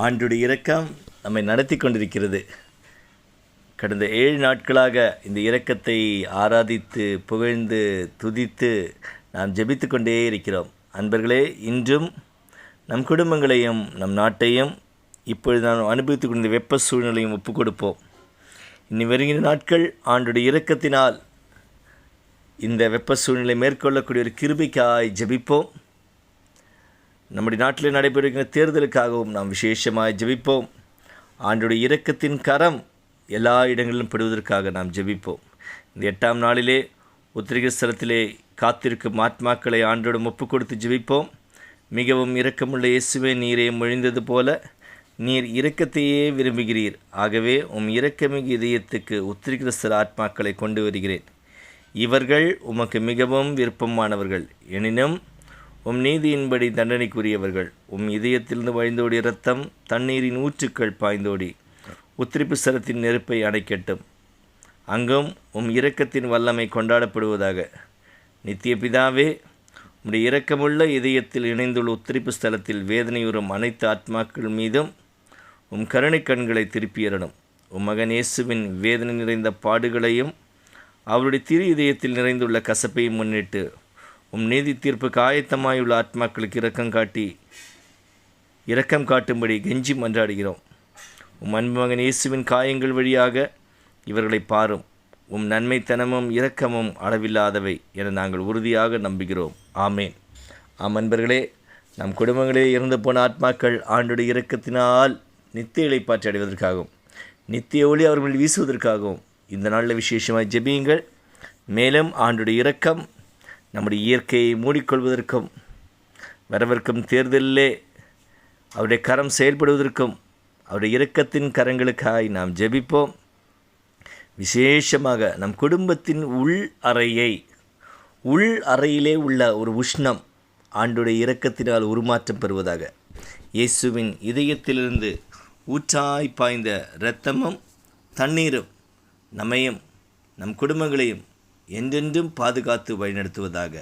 ஆண்டுடைய இரக்கம் நம்மை நடத்தி கொண்டிருக்கிறது. கடந்த ஏழு நாட்களாக இந்த இரக்கத்தை ஆராதித்து புகழ்ந்து துதித்து நாம் ஜெபித்து கொண்டே இருக்கிறோம். அன்பர்களே இன்றும் நம் குடும்பங்களையும் நம் நாட்டையும் இப்பொழுது நாம் அனுபவித்துக் கொண்ட வெப்ப சூழ்நிலையும் ஒப்புக் கொடுப்போம். இனி வருகிற நாட்கள் ஆண்டுடைய இரக்கத்தினால் இந்த வெப்ப சூழ்நிலை மேற்கொள்ளக்கூடிய ஒரு கிருபிக்காய் ஜெபிப்போம். நம்முடைய நாட்டில் நடைபெறுகிற தேர்தலுக்காகவும் நாம் விசேஷமாக ஜெபிப்போம். ஆண்டுடைய இரக்கத்தின் கரம் எல்லா இடங்களிலும் படுவதற்காக நாம் ஜெபிப்போம். இந்த எட்டாம் நாளிலே உத்திரிகஸ்தலத்திலே காத்திருக்கும் ஆத்மாக்களை ஆண்டோடும் ஒப்பு கொடுத்து ஜெபிப்போம். மிகவும் இரக்கமுள்ள இயேசுவே நீரே மொழிந்தது போல நீர் இரக்கத்தையே விரும்புகிறீர். ஆகவே உம் இரக்கமிகு இதயத்துக்கு உத்திரிகிறிஸ்தல ஆத்மாக்களை கொண்டு வருகிறேன். இவர்கள் உமக்கு மிகவும் விருப்பமானவர்கள். எனினும் உம் நீதியின்படி தண்டனைக்குரியவர்கள் உம் இதயத்திலிருந்து வழிந்தோடிய இரத்தம் தண்ணீரின் ஊற்றுக்கள் பாய்ந்தோடி உத்திரிப்பு சரத்தின் நெருப்பை அணைக்கட்டும். அங்கும் உம் இரக்கத்தின் வல்லமை கொண்டாடப்படுவதாக. நித்திய பிதாவே உம்முடைய இரக்கமுள்ள இதயத்தில் இணைந்துள்ள உத்திரிப்பு ஸ்தலத்தில் வேதனையுறும் அனைத்து ஆத்மாக்கள் மீதும் உம் கருணை கண்களை திருப்பியறணும் உம் மகன் இயேசுவின் வேதனை நிறைந்த பாடுகளையும் அவருடைய திரு இதயத்தில் நிறைந்துள்ள கசப்பையும் முன்னிட்டு உம் நீதி தீர்ப்புக்கு ஆயத்தமாயுள்ள ஆத்மாக்களுக்கு இரக்கம் காட்டி இரக்கம் காட்டும்படி கெஞ்சி மன்றாடுகிறோம். உம் அன்பு மகன் இயேசுவின் காயங்கள் வழியாக இவர்களை பாரும். உம் நன்மைத்தனமும் இரக்கமும் அளவில்லாதவை என நாங்கள் உறுதியாக நம்புகிறோம். ஆமேன். ஆம் அன்பர்களே நம் குடும்பங்களே இறந்து போன ஆத்மாக்கள் ஆண்டுடைய இரக்கத்தினால் நித்திய இழைப்பாற்றி அடைவதற்காகவும் நித்திய ஒளி அவர்கள் வீசுவதற்காகவும் இந்த நாளில் விசேஷமாக ஜெபியுங்கள். மேலும் ஆண்டுடைய இரக்கம் நம்முடைய இயற்கையை மூடிக்கொள்வதற்கும் வரவிருக்கும் தேர்தலிலே அவருடைய கரம் செயல்படுவதற்கும் அவருடைய இரக்கத்தின் கரங்களுக்காய் நாம் ஜெபிப்போம். விசேஷமாக நம் குடும்பத்தின் உள் அறையை உள் அறையிலே உள்ள ஒரு உஷ்ணம் ஆண்டுடைய இரக்கத்தினால் உருமாற்றம் பெறுவதாக. இயேசுவின் இதயத்திலிருந்து ஊற்றாய் பாய்ந்த இரத்தமும் தண்ணீரும் நம்மையும் நம் குடும்பங்களையும் என்றென்றும் பாதுகாத்து வழிநடத்துவதாக